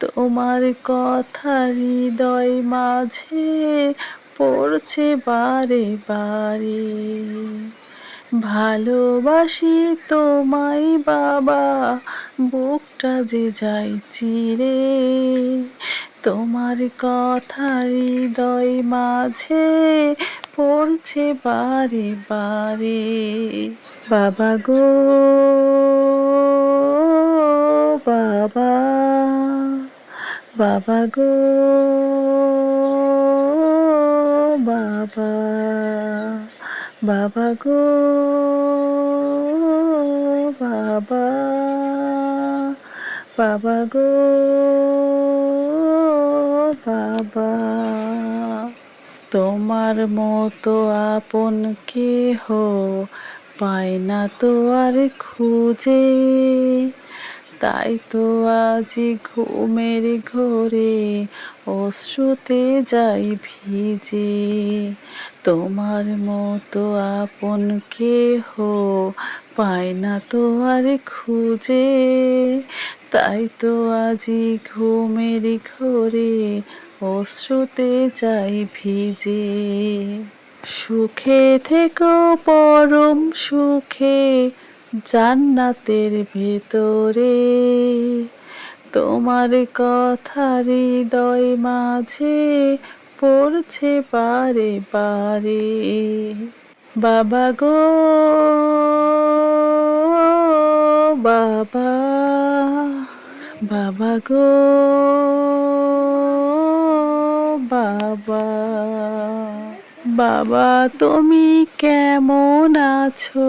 তোমার কথা হৃদয় মাঝে পড়ছে বারে বারে। ভালোবাসি তোমায় বাবা, বুকটা যে যাই চিরে। তোমার কথা হৃদয় মাঝে পড়ছে বারে বারে। বাবা গো, বাবা। বাবা গো, বাবা বাবা গো, বাবা বাবা গো, বাবা। তোমার মতো আপন কেহ পায় না তো আর খুঁজে। তাই তো আজি ঘুমের ঘোরে অশ্রুতে যাই ভিজে। তোমার মতো আপন কেহ পায় না তো আর খুঁজে। তাই তো আজি ঘুমের ঘোরে অশ্রুতে যাই ভিজে। সুখে থেকো পরম সুখে জান্নাতের ভেতরে। তোমার কথা হৃদয় মাঝে পড়ছে পারে পারে বাবা গো, বাবা বাবা গো, বাবা বাবা, তুমি কেমন আছো?